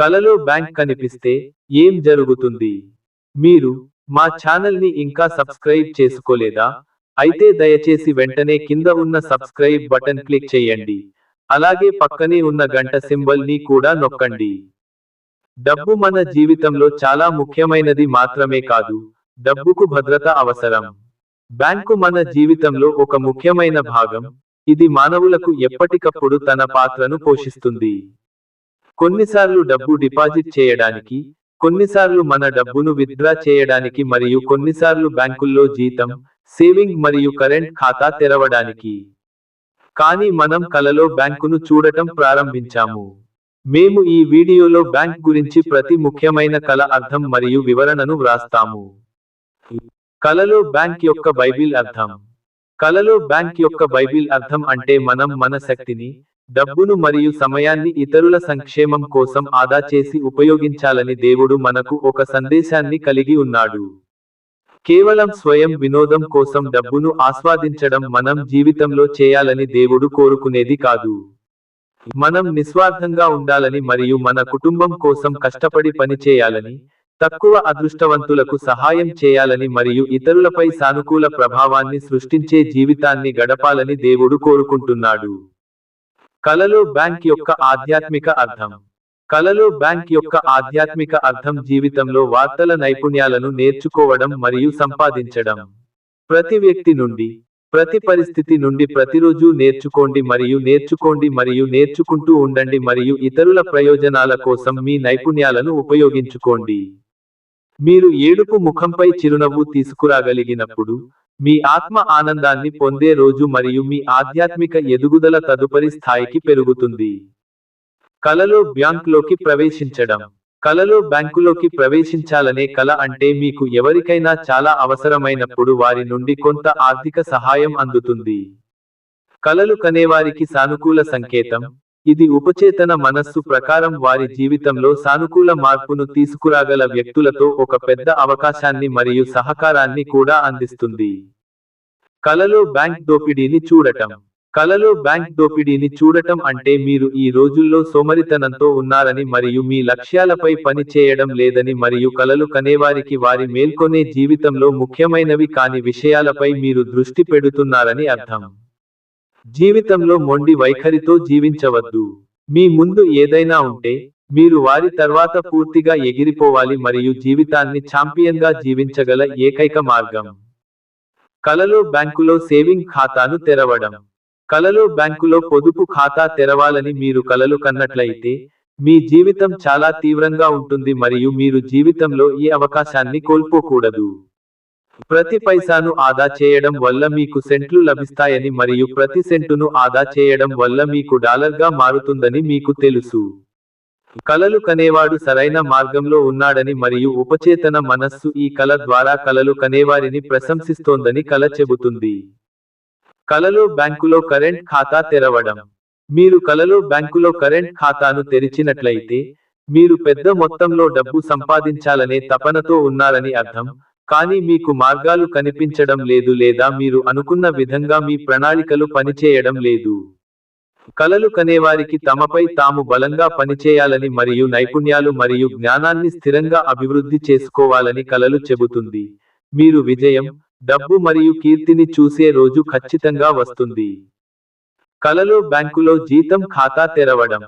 కలలో బ్యాంక్ కనిపిస్తే ఏం జరుగుతుంది? మీరు మా ఛానల్ని ఇంకా సబ్స్క్రైబ్ చేసుకోలేదా? అయితే దయచేసి వెంటనే కింద ఉన్న సబ్స్క్రైబ్ బటన్ క్లిక్ చేయండి. అలాగే పక్కనే ఉన్న గంట సింబల్ని కూడా నొక్కండి. డబ్బు మన జీవితంలో చాలా ముఖ్యమైనది మాత్రమే కాదు డబ్బుకు భద్రత అవసరం. బ్యాంకు మన జీవితంలో ఒక ముఖ్యమైన భాగం ఇది మానవులకు ఎప్పటికప్పుడు తన పాత్రను పోషిస్తుంది. కొన్నిసార్లు డబ్బు డిపాజిట్ చేయడానికి కొన్నిసార్లు మన డబ్బును విత్డ్రా చేయడానికి మరియు కొన్నిసార్లు బ్యాంకుల్లో జీతం సేవింగ్ మరియు కరెంట్ ఖాతా తెరవడానికి. కానీ మనం కలలో బ్యాంకును చూడటం ప్రారంభించాము. మేము ఈ వీడియోలో బ్యాంక్ గురించి ప్రతి ముఖ్యమైన కల అర్థం మరియు వివరణను వ్రాస్తాము. కలలో బ్యాంక్ యొక్క బైబిల్ అర్థం. కలలో బ్యాంక్ యొక్క బైబిల్ అర్థం అంటే మనం మన శక్తిని డబ్బును మరియు సమయాన్ని ఇతరుల సంక్షేమం కోసం ఆదా చేసి ఉపయోగించాలని దేవుడు మనకు ఒక సందేశాన్ని కలిగి ఉన్నాడు. కేవలం స్వయం వినోదం కోసం డబ్బును ఆస్వాదించడం మనం జీవితంలో చేయాలని దేవుడు కోరుకునేది కాదు. మనం నిస్వార్థంగా ఉండాలని మరియు మన కుటుంబం కోసం కష్టపడి పనిచేయాలని తక్కువ అదృష్టవంతులకు సహాయం చేయాలని మరియు ఇతరులపై సానుకూల ప్రభావాన్ని సృష్టించే జీవితాన్ని గడపాలని దేవుడు కోరుకుంటున్నాడు. కలలో బ్యాంక్ యొక్క ఆధ్యాత్మిక అర్థం. కలలో బ్యాంక్ యొక్క ఆధ్యాత్మిక అర్థం జీవితంలో వార్తల నైపుణ్యాలను నేర్చుకోవడం మరియు సంపాదించడం. ప్రతి వ్యక్తి నుండి ప్రతి పరిస్థితి నుండి ప్రతిరోజు నేర్చుకోండి మరియు నేర్చుకోండి మరియు నేర్చుకుంటూ ఉండండి మరియు ఇతరుల ప్రయోజనాల కోసం మీ నైపుణ్యాలను ఉపయోగించుకోండి. మీరు ఏడుపు ముఖంపై చిరునవ్వు తీసుకురాగలిగినప్పుడు మీ ఆత్మ ఆనందాన్ని పొందే రోజు మరియు మీ ఆధ్యాత్మిక ఎదుగుదల తదుపరి స్థాయికి పెరుగుతుంది. కలలో బ్యాంకులోకి ప్రవేశించడం. కలలో బ్యాంకులోకి ప్రవేశించాలనే కల అంటే మీకు ఎవరికైనా చాలా అవసరమైనప్పుడు వారి నుండి కొంత ఆర్థిక సహాయం అందుతుంది. కలలు కనేవారికి సానుకూల సంకేతం. ఇది ఉపచేతన మనస్సు ప్రకారం వారి జీవితంలో సానుకూల మార్పును తీసుకురాగల వ్యక్తులతో ఒక పెద్ద అవకాశాన్ని మరియు సహకారాన్ని కూడా అందిస్తుంది. కలలో బ్యాంక్ దోపిడీని చూడటం. కలలో బ్యాంక్ దోపిడీని చూడటం అంటే మీరు ఈ రోజుల్లో సోమరితనంతో ఉన్నారని మరియు మీ లక్ష్యాలపై పని చేయడం లేదని మరియు కలలు కనేవారికి వారి మేల్కొనే జీవితంలో ముఖ్యమైనవి కాని విషయాలపై మీరు దృష్టి పెడుతున్నారని అర్థం. జీవితంలో మొండి వైఖరితో జీవించవద్దు. మీ ముందు ఏదైనా ఉంటే మీరు వారి తర్వాత పూర్తిగా ఎగిరిపోవాలి మరియు జీవితాన్ని ఛాంపియన్గా జీవించగల ఏకైక మార్గం. కలలో బ్యాంకులో సేవింగ్ ఖాతాను తెరవడం. కలలో బ్యాంకులో పొదుపు ఖాతా తెరవాలని మీరు కలలు కన్నట్లయితే మీ జీవితం చాలా తీవ్రంగా ఉంటుంది మరియు మీరు జీవితంలో ఈ అవకాశాన్ని కోల్పోకూడదు. ప్రతి పైసాను ఆదా చేయడం వల్ల మీకు సెంట్లు లభిస్తాయని మరియు ప్రతి సెంటును ఆదా చేయడం వల్ల మీకు డాలర్గా మారుతుందని మీకు తెలుసు. కలలు కనేవాడు సరైన మార్గంలో ఉన్నాడని మరియు ఉపచేతన మనస్సు ఈ కల ద్వారా కలలు కనేవారిని ప్రశంసిస్తోందని కల చెబుతుంది. కలలో బ్యాంకులో కరెంట్ ఖాతా తెరవడం. మీరు కలలో బ్యాంకులో కరెంట్ ఖాతాను తెరిచినట్లయితే మీరు పెద్ద మొత్తంలో డబ్బు సంపాదించాలనే తపనతో ఉన్నారని అర్థం కానీ మీకు మార్గాలు కనిపించడం లేదు లేదా మీరు అనుకున్న విధంగా మీ ప్రణాళికలు పనిచేయడం లేదు. కలలు కనేవారికి తమపై తాము బలంగా పనిచేయాలని మరియు నైపుణ్యాలు మరియు జ్ఞానాన్ని స్థిరంగా అభివృద్ధి చేసుకోవాలని కలలు చెబుతుంది. మీరు విజయం డబ్బు మరియు కీర్తిని చూసే రోజు ఖచ్చితంగా వస్తుంది. కలలో బ్యాంకులో జీతం ఖాతా తెరవడం.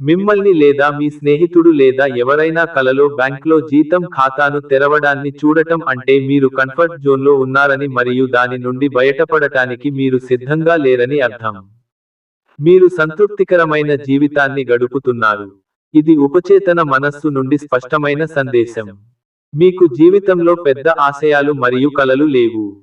మిమ్మల్ని లేదా మీ స్నేహితుడు లేదా ఎవరైనా కలలో బ్యాంక్లో జీతం ఖాతాను తెరవడాన్ని చూడటం అంటే మీరు కంఫర్ట్ జోన్లో ఉన్నారని మరియు దాని నుండి బయటపడటానికి మీరు సిద్ధంగా లేరని అర్థం. మీరు సంతృప్తికరమైన జీవితాన్ని గడుపుతున్నారు. ఇది ఉపచేతన మనస్సు నుండి స్పష్టమైన సందేశం. మీకు జీవితంలో పెద్ద ఆశయాలు మరియు కలలు లేవు.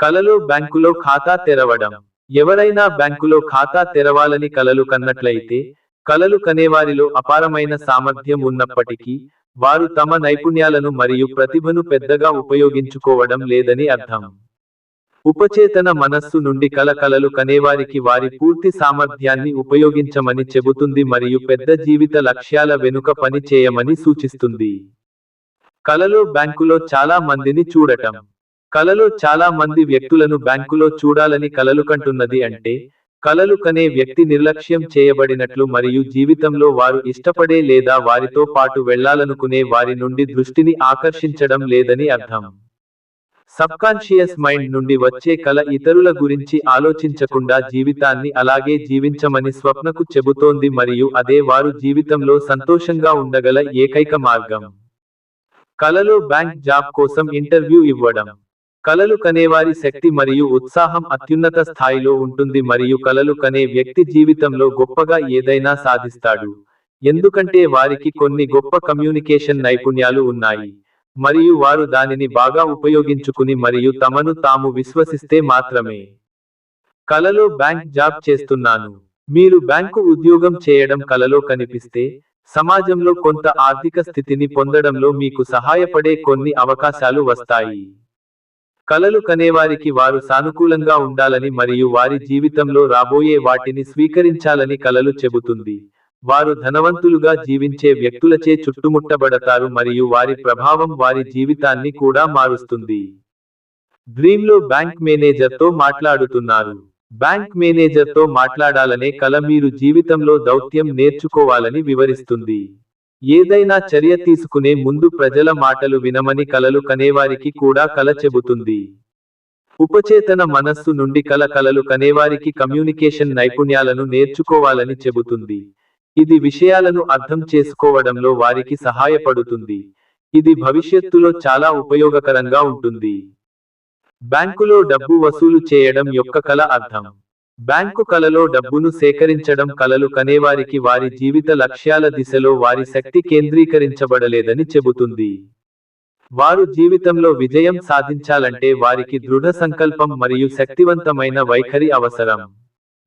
కలలో బ్యాంకులో ఖాతా తెరవడం. ఎవరైనా బ్యాంకులో ఖాతా తెరవాలని కలలు కన్నట్లయితే కలలు కనేవారిలో అపారమైన సామర్థ్యం ఉన్నప్పటికీ వారు తమ నైపుణ్యాలను మరియు ప్రతిభను పెద్దగా ఉపయోగించుకోవడం లేదని అర్థం. ఉపచేతన మనస్సు నుండి కల కలలు కనేవారికి వారి పూర్తి సామర్థ్యాన్ని ఉపయోగించమని చెబుతుంది మరియు పెద్ద జీవిత లక్ష్యాల వెనుక పని చేయమని సూచిస్తుంది. కలలో బ్యాంకులో చాలా మందిని చూడటం. కలలో చాలా మంది వ్యక్తులను బ్యాంకులో చూడాలని కలలు కంటున్నది అంటే కలలు కనే వ్యక్తి నిర్లక్ష్యం చేయబడినట్లు మరియు జీవితంలో వారు ఇష్టపడే లేదా వారితో పాటు వెళ్ళాలనుకునే వారి నుండి దృష్టిని ఆకర్షించడం లేదని అర్థం. సబ్కాన్షియస్ మైండ్ నుండి వచ్చే కల ఇతరుల గురించి ఆలోచించకుండా జీవితాన్ని అలాగే జీవించమని స్వప్నకు చెబుతోంది మరియు అదే వారు జీవితంలో సంతోషంగా ఉండగల ఏకైక మార్గం. కలలో బ్యాంక్ జాబ్ కోసం ఇంటర్వ్యూ ఇవ్వడం. కలలు కనేవారి శక్తి మరియు ఉత్సాహం అత్యున్నత స్థాయిలో ఉంటుంది మరియు కలలు కనే వ్యక్తి జీవితంలో గొప్పగా ఏదైనా సాధిస్తాడు. ఎందుకంటే వారికి కొన్ని గొప్ప కమ్యూనికేషన్ నైపుణ్యాలు ఉన్నాయి. మరియు వారు దానిని బాగా ఉపయోగించుకుని మరియు తమను తాము విశ్వసిస్తే మాత్రమే. కలలో బ్యాంక్ జాబ్ చేస్తున్నాను. మీరు బ్యాంకు ఉద్యోగం చేయడం కలలో కనిపిస్తే సమాజంలో కొంత ఆర్థిక స్థితిని పొందడంలో మీకు సహాయపడే కొన్ని అవకాశాలు వస్తాయి. కలలు కనేవారికి వారు సానుకూలంగా ఉండాలని మరియు వారి జీవితంలో రాబోయే వాటిని స్వీకరించాలని కలలు చెబుతుంది. వారు ధనవంతులుగా జీవించే వ్యక్తులచే చుట్టుముట్టబడతారు మరియు వారి ప్రభావం వారి జీవితాన్ని కూడా మారుస్తుంది. డ్రీమ్లో బ్యాంక్ మేనేజర్తో మాట్లాడుతున్నారు. బ్యాంక్ మేనేజర్తో మాట్లాడాలనే కల మీరు జీవితంలో దౌత్యం నేర్చుకోవాలని వివరిస్తుంది. ఏదైనా చర్య తీసుకునే ముందు ప్రజల మాటలు వినమని కలలు కనేవారికి కూడా కల చెబుతుంది. ఉపచేతన మనస్సు నుండి కల కలలు కనేవారికి కమ్యూనికేషన్ నైపుణ్యాలను నేర్చుకోవాలని చెబుతుంది. ఇది విషయాలను అర్థం చేసుకోవడంలో వారికి సహాయపడుతుంది. ఇది భవిష్యత్తులో చాలా ఉపయోగకరంగా ఉంటుంది. బ్యాంకులో డబ్బు వసూలు చేయడం యొక్క కల అర్థం. బ్యాంకు కలలో డబ్బును సేకరించడం కలలు కనేవారికి వారి జీవిత లక్ష్యాల దిశలో వారి శక్తి కేంద్రీకరించబడలేదని చెబుతుంది. వారు జీవితంలో విజయం సాధించాలంటే వారికి దృఢ సంకల్పం మరియు శక్తివంతమైన వైఖరి అవసరం.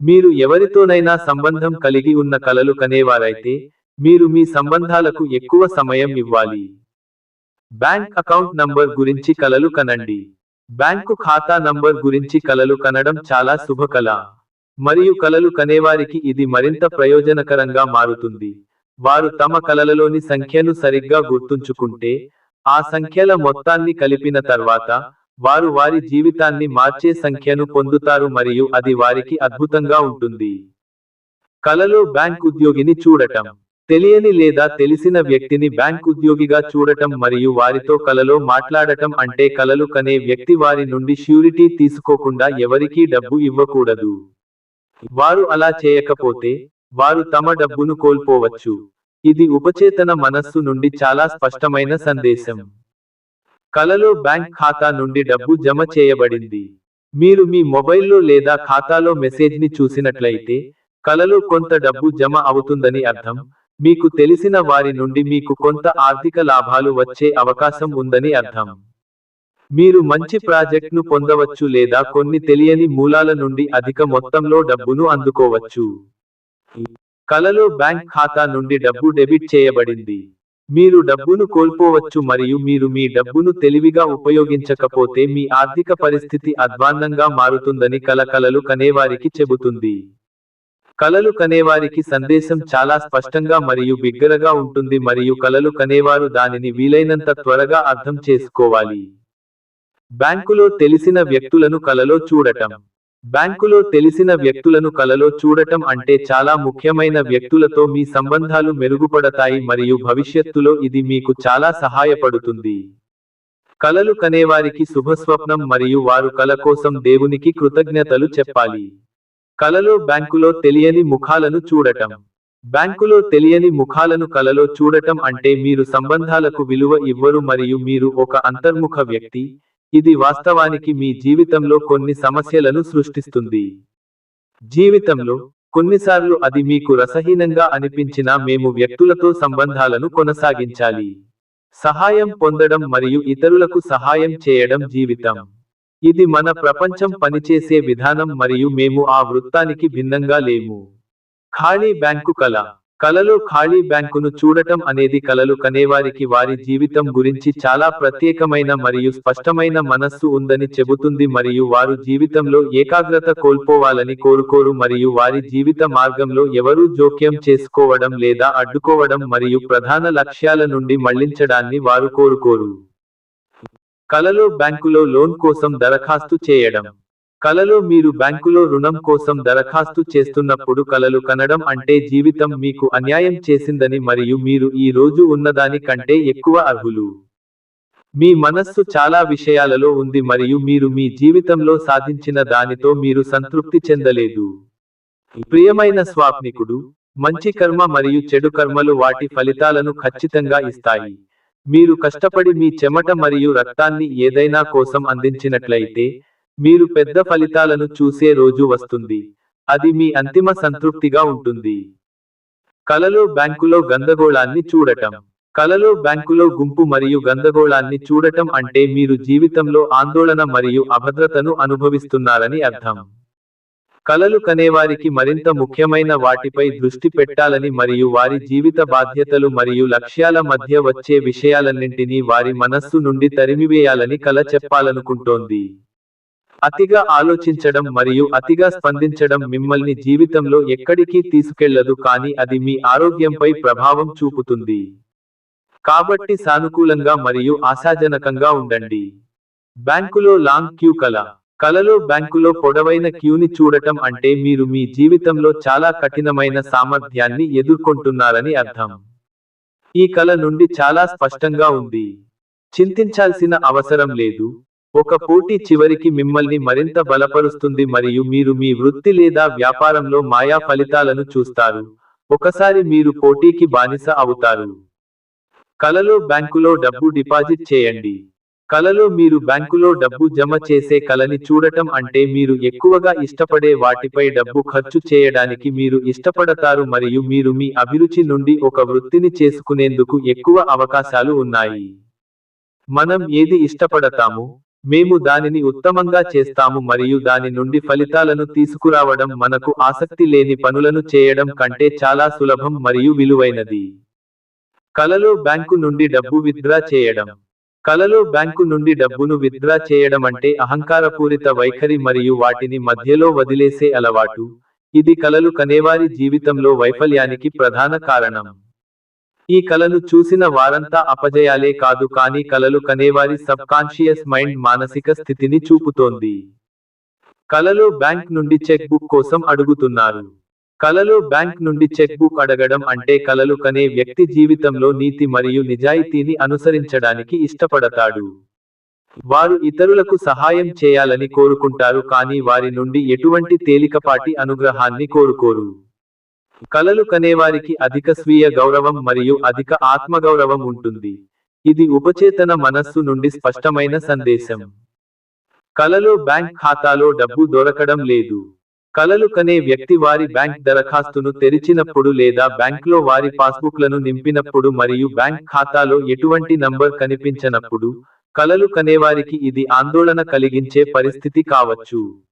మీరు ఎవరితోనైనా సంబంధం కలిగి ఉన్న కలలు కనేవారైతే మీరు మీ సంబంధాలకు ఎక్కువ సమయం ఇవ్వాలి. బ్యాంక్ అకౌంట్ నంబర్ గురించి కలలు కనండి. బ్యాంకు ఖాతా నంబర్ గురించి కలలు కనడం చాలా శుభకళ. మరియు కలలు కనేవారికి ఇది మరింత ప్రయోజనకరంగా మారుతుంది. వారు తమ కలలలోని సంఖ్యను సరిగ్గా గుర్తుంచుకుంటే ఆ సంఖ్యల మొత్తాన్ని కలిపిన తర్వాత వారు వారి జీవితాన్ని మార్చే సంఖ్యను పొందుతారు మరియు అది వారికి అద్భుతంగా ఉంటుంది. కలలో బ్యాంక్ ఉద్యోగిని చూడటం. తెలియని లేదా తెలిసిన వ్యక్తిని బ్యాంక్ ఉద్యోగిగా చూడటం మరియు వారితో కలలో మాట్లాడటం అంటే కలలు కనే వ్యక్తి వారి నుండి ష్యూరిటీ తీసుకోకుండా ఎవరికీ డబ్బు ఇవ్వకూడదు. వారు అలా చేయకపోతే వారు తమ డబ్బును కోల్పోవచ్చు. ఇది ఉపచేతన మనస్సు నుండి చాలా స్పష్టమైన సందేశం. కలలో బ్యాంక్ ఖాతా నుండి డబ్బు జమ చేయబడింది. మీరు మీ మొబైల్లో లేదా ఖాతాలో మెసేజ్ని చూసినట్లయితే కలలో కొంత డబ్బు జమ అవుతుందని అర్థం మీకు తెలిసిన వారి నుండి మీకు కొంత ఆర్థిక లాభాలు వచ్చే అవకాశం ఉందని అర్థం. మీరు మంచి ప్రాజెక్ట్ను పొందవచ్చు లేదా కొన్ని తెలియని మూలాల నుండి అధిక మొత్తంలో డబ్బును అందుకోవచ్చు. కలలో బ్యాంక్ ఖాతా నుండి డబ్బు డెబిట్ చేయబడింది. మీరు డబ్బును కోల్పోవచ్చు మరియు మీరు మీ డబ్బును తెలివిగా ఉపయోగించకపోతే మీ ఆర్థిక పరిస్థితి అధ్వాన్నంగా మారుతుందని కల కలలు కనేవారికి చెబుతుంది. కలలు కనేవారికి సందేశం చాలా స్పష్టంగా మరియు బిగ్గరగా ఉంటుంది మరియు కలలు కనేవారు దానిని వీలైనంత త్వరగా అర్థం చేసుకోవాలి. బ్యాంకులో తెలిసిన వ్యక్తులను కలలో చూడటం. బ్యాంకులో తెలిసిన వ్యక్తులను కలలో చూడటం అంటే చాలా ముఖ్యమైన వ్యక్తులతో మీ సంబంధాలు మెరుగుపడతాయి మరియు భవిష్యత్తులో ఇది మీకు చాలా సహాయపడుతుంది. కలలు కనేవారికి శుభస్వప్నం మరియు వారు కల కోసం దేవునికి కృతజ్ఞతలు చెప్పాలి. కలలో బ్యాంకులో తెలియని ముఖాలను చూడటం. బ్యాంకులో తెలియని ముఖాలను కలలో చూడటం అంటే మీరు సంబంధాలకు విలువ ఇవ్వరు మరియు మీరు ఒక అంతర్ముఖ వ్యక్తి ఇది వాస్తవానికి మీ జీవితంలో కొన్ని సమస్యలను సృష్టిస్తుంది. జీవితంలో కొన్నిసార్లు అది మీకు రసహీనంగా అనిపించినా మేము వ్యక్తులతో సంబంధాలను కొనసాగించాలి. సహాయం పొందడం మరియు ఇతరులకు సహాయం చేయడం జీవితం. ఇది మన ప్రపంచం పనిచేసే విధానం మరియు మేము ఆ వృత్తానికి భిన్నంగా లేము. ఖాళీ బ్యాంకు కళ కలలో ఖాళీ బ్యాంకును చూడటం అనేది కలలు కనేవారికి వారి జీవితం గురించి చాలా ప్రత్యేకమైన మరియు స్పష్టమైన మనస్సు ఉందని చెబుతుంది మరియు వారు జీవితంలో ఏకాగ్రత కోల్పోవాలని కోరుకోరు మరియు వారి జీవిత మార్గంలో ఎవరూ జోక్యం చేసుకోవడం లేదా అడ్డుకోవడం మరియు ప్రధాన లక్ష్యాల నుండి మళ్ళించడాన్ని వారు కోరుకోరు. కలలో బ్యాంకులో లోన్ కోసం దరఖాస్తు చేయడం. కలలో మీరు బ్యాంకులో రుణం కోసం దరఖాస్తు చేస్తున్నప్పుడు కలలు కనడం అంటే జీవితం మీకు అన్యాయం చేసిందని మరియు మీరు ఈ రోజు ఉన్నదాని కంటే ఎక్కువ అర్హులు. మీ మనస్సు చాలా విషయాలలో ఉంది మరియు మీరు మీ జీవితంలో సాధించిన దానితో మీరు సంతృప్తి చెందలేదు. ప్రియమైన స్వాప్నికుడు మంచి కర్మ మరియు చెడు కర్మలు వాటి ఫలితాలను ఖచ్చితంగా ఇస్తాయి. మీరు కష్టపడి మీ చెమట మరియు రక్తాన్ని ఏదైనా కోసం అందించినట్లయితే మీరు పెద్ద ఫలితాలను చూసే రోజు వస్తుంది. అది మీ అంతిమ సంతృప్తిగా ఉంటుంది. కలలో బ్యాంకులో గందగోళాన్ని చూడటం. కలలో బ్యాంకులో గుంపు మరియు గందగోళాన్ని చూడటం అంటే మీరు జీవితంలో ఆందోళన మరియు అభద్రతను అనుభవిస్తున్నారని అర్థం. కలలు కనేవారికి మరింత ముఖ్యమైన వాటిపై దృష్టి పెట్టాలని మరియు వారి జీవిత బాధ్యతలు మరియు లక్ష్యాల మధ్య వచ్చే విషయాలన్నింటినీ వారి మనస్సు నుండి తరిమివేయాలని కల చెప్పాలనుకుంటోంది. అతిగా ఆలోచించడం మరియు అతిగా స్పందించడం మిమ్మల్ని జీవితంలో ఎక్కడికి తీసుకెళ్ళదు కానీ అది మీ ఆరోగ్యంపై ప్రభావం చూపుతుంది. కాబట్టి సానుకూలంగా మరియు ఆశాజనకంగా ఉండండి. బ్యాంకులో లాంగ్ క్యూ కల. కలలో బ్యాంకులో పొడవైన క్యూని చూడటం అంటే మీరు మీ జీవితంలో చాలా కఠినమైన సామర్థ్యాన్ని ఎదుర్కొంటున్నారని అర్థం. ఈ కల నుండి చాలా స్పష్టంగా ఉంది. చింతించాల్సిన అవసరం లేదు. ఒక పోటీ చివరికి మిమ్మల్ని మరింత బలపరుస్తుంది మరియు మీరు మీ వృత్తి లేదా వ్యాపారంలో మాయా ఫలితాలను చూస్తారు. ఒకసారి మీరు పోటీకి బానిస అవుతారు. కలలో బ్యాంకులో డబ్బు డిపాజిట్ చేయండి. కలలో మీరు బ్యాంకులో డబ్బు జమ చేసే కలని చూడటం అంటే మీరు ఎక్కువగా ఇష్టపడే వాటిపై డబ్బు ఖర్చు చేయడానికి మీరు ఇష్టపడతారు మరియు మీరు మీ అభిరుచి నుండి ఒక వృత్తిని చేసుకునేందుకు ఎక్కువ అవకాశాలు ఉన్నాయి. మనం ఏది ఇష్టపడతాము? మేము దానిని ఉత్తమంగా చేస్తాము మరియు దాని నుండి ఫలితాలను తీసుకురావడం మనకు ఆసక్తి లేని పనులను చేయడం కంటే చాలా సులభం మరియు విలువైనది. కలలో బ్యాంకు నుండి డబ్బు విత్డ్రా చేయడం. కలలో బ్యాంకు నుండి డబ్బును విత్డ్రా చేయడం అంటే అహంకారపూరిత వైఖరి మరియు వాటిని మధ్యలో వదిలేసే అలవాటు. ఇది కలలు కనేవారి జీవితంలో వైఫల్యానికి ప్రధాన కారణం. ఈ కలను చూసిన వారంతా అపజయాలే కాదు కానీ కలలు కనేవారి సబ్ కాన్షియస్ మైండ్ మానసిక స్థితిని చూపుతోంది. కలలో బ్యాంక్ నుండి చెక్ బుక్ కోసం అడుగుతున్నారు. కలలో బ్యాంక్ నుండి చెక్ బుక్ అడగడం అంటే కలలు కనే వ్యక్తి జీవితంలో నీతి మరియు నిజాయితీని అనుసరించడానికి ఇష్టపడతాడు. వారు ఇతరులకు సహాయం చేయాలని కోరుకుంటారు కానీ వారి నుండి ఎటువంటి తేలికపాటి అనుగ్రహాన్ని కోరుకోరు. కలలు కనేవారికి అధిక స్వీయ గౌరవం మరియు అధిక ఆత్మగౌరవం ఉంటుంది. ఇది ఉపచేతన మనస్సు నుండి స్పష్టమైన సందేశం. కలలో బ్యాంక్ ఖాతాలో డబ్బు దొరకడం లేదు. కలలు కనే వ్యక్తి వారి బ్యాంక్ దరఖాస్తును తెరిచినప్పుడు లేదా బ్యాంక్లో వారి పాస్బుక్లను నింపినప్పుడు మరియు బ్యాంక్ ఖాతాలో ఎటువంటి నంబర్ కనిపించనప్పుడు కలలు కనేవారికి ఇది ఆందోళన కలిగించే పరిస్థితి కావచ్చు.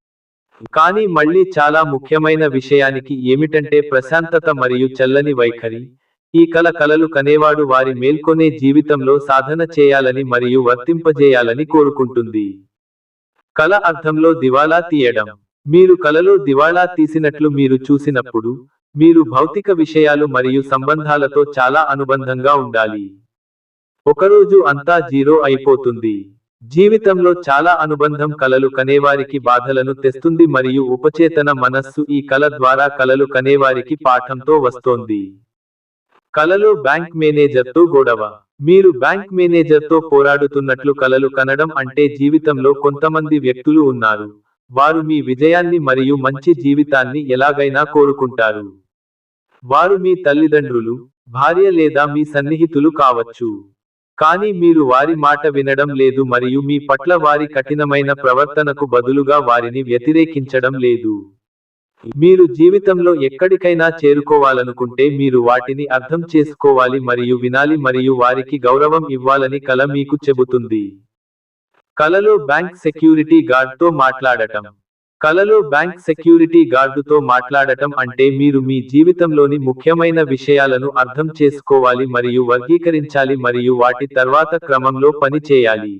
కానీ మళ్ళీ చాలా ముఖ్యమైన విషయానికి ఏమిటంటే ప్రశాంతత మరియు చల్లని వైఖరి. ఈ కల కలలు కనేవాడు వారి మేల్కొనే జీవితంలో సాధన చేయాలని మరియు వర్తింపజేయాలని కోరుకుంటుంది. కల అర్థంలో దివాలా తీయడం. మీరు కలలో దివాళా తీసినట్లు మీరు చూసినప్పుడు మీరు భౌతిక విషయాలు మరియు సంబంధాలతో చాలా అనుబంధంగా ఉండాలి. ఒకరోజు అంతా జీరో అయిపోతుంది. జీవితంలో చాలా అనుబంధం కలలు కనేవారికి బాధలను తెస్తుంది మరియు ఉపచేతన మనస్సు ఈ కల ద్వారా కలలు కనేవారికి పాఠంతో వస్తోంది. కలలో బ్యాంక్ మేనేజర్తో గొడవ. మీరు బ్యాంక్ మేనేజర్తో పోరాడుతున్నట్లు కలలు కనడం అంటే జీవితంలో కొంతమంది వ్యక్తులు ఉన్నారు. వారు మీ విజయాన్ని మరియు మంచి జీవితాన్ని ఎలాగైనా కోరుకుంటారు. వారు మీ తల్లిదండ్రులు భార్య లేదా మీ సన్నిహితులు కావచ్చు. కానీ మీరు వారి మాట వినడం లేదు మరియు మీ పట్ల వారి కఠినమైన ప్రవర్తనకు బదులుగా వారిని వ్యతిరేకించడం లేదు. మీరు జీవితంలో ఎక్కడికైనా చేరుకోవాలనుకుంటే మీరు వాటిని అర్థం చేసుకోవాలి మరియు వినాలి మరియు వారికి గౌరవం ఇవ్వాలని కల మీకు చెబుతుంది. కలలో బ్యాంక్ సెక్యూరిటీ గార్డ్తో మాట్లాడటం. కలలో బ్యాంక్ సెక్యూరిటీ గార్డుతో మాట్లాడటం అంటే మీరు మీ జీవితంలోని ముఖ్యమైన విషయాలను అర్థం చేసుకోవాలి మరియు వర్గీకరించాలి మరియు వాటి తర్వాత క్రమంలో పని చేయాలి.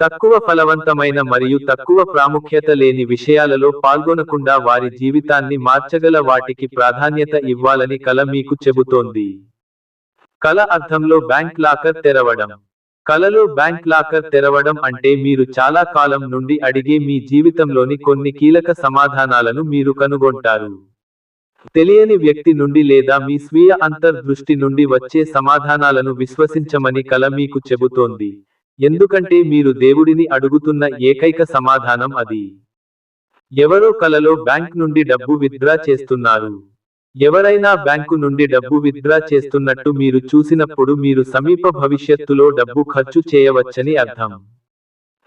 తక్కువ ఫలవంతమైన మరియు తక్కువ ప్రాముఖ్యత లేని విషయాలలో పాల్గొనకుండా వారి జీవితాన్ని మార్చగల వాటికి ప్రాధాన్యత ఇవ్వాలని కల మీకు చెబుతోంది. కల అర్థంలో బ్యాంక్ లాకర్ తెరవడం. కలలో బ్యాంక్ లాకర్ తెరవడం అంటే మీరు చాలా కాలం నుండి అడిగే మీ జీవితంలోని కొన్ని కీలక సమాధానాలను మీరు కనుగొంటారు. తెలియని వ్యక్తి నుండి లేదా మీ స్వీయ అంతర్దృష్టి నుండి వచ్చే సమాధానాలను విశ్వసించమని కల మీకు చెబుతోంది. ఎందుకంటే మీరు దేవుడిని అడుగుతున్న ఏకైక సమాధానం అది. ఎవరో కలలో బ్యాంక్ నుండి డబ్బు విత్డ్రా చేస్తున్నారు. ఎవరైనా బ్యాంకు నుండి డబ్బు విత్డ్రా చేస్తున్నట్టు మీరు చూసినప్పుడు మీరు సమీప భవిష్యత్తులో డబ్బు ఖర్చు చేయవచ్చని అర్థం.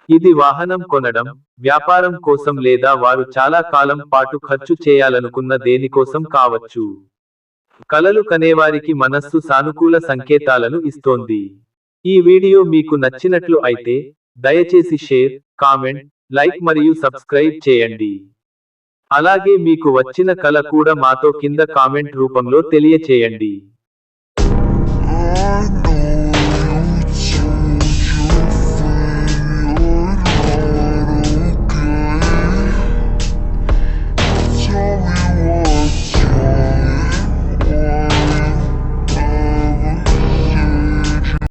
ఇది వాహనం కొనడం వ్యాపారం కోసం లేదా వారు చాలా కాలం పాటు ఖర్చు చేయాలనుకున్న దేనికోసం కావచ్చు. కలలు కనేవారికి మనస్సు సానుకూల సంకేతాలను ఇస్తోంది. ఈ వీడియో మీకు నచ్చినట్లు అయితే దయచేసి షేర్ కామెంట్ లైక్ మరియు సబ్స్క్రైబ్ చేయండి. అలాగే మీకు వచ్చిన కల కూడా మాతో కింద కామెంట్ రూపంలో తెలియచేయండి. Oh,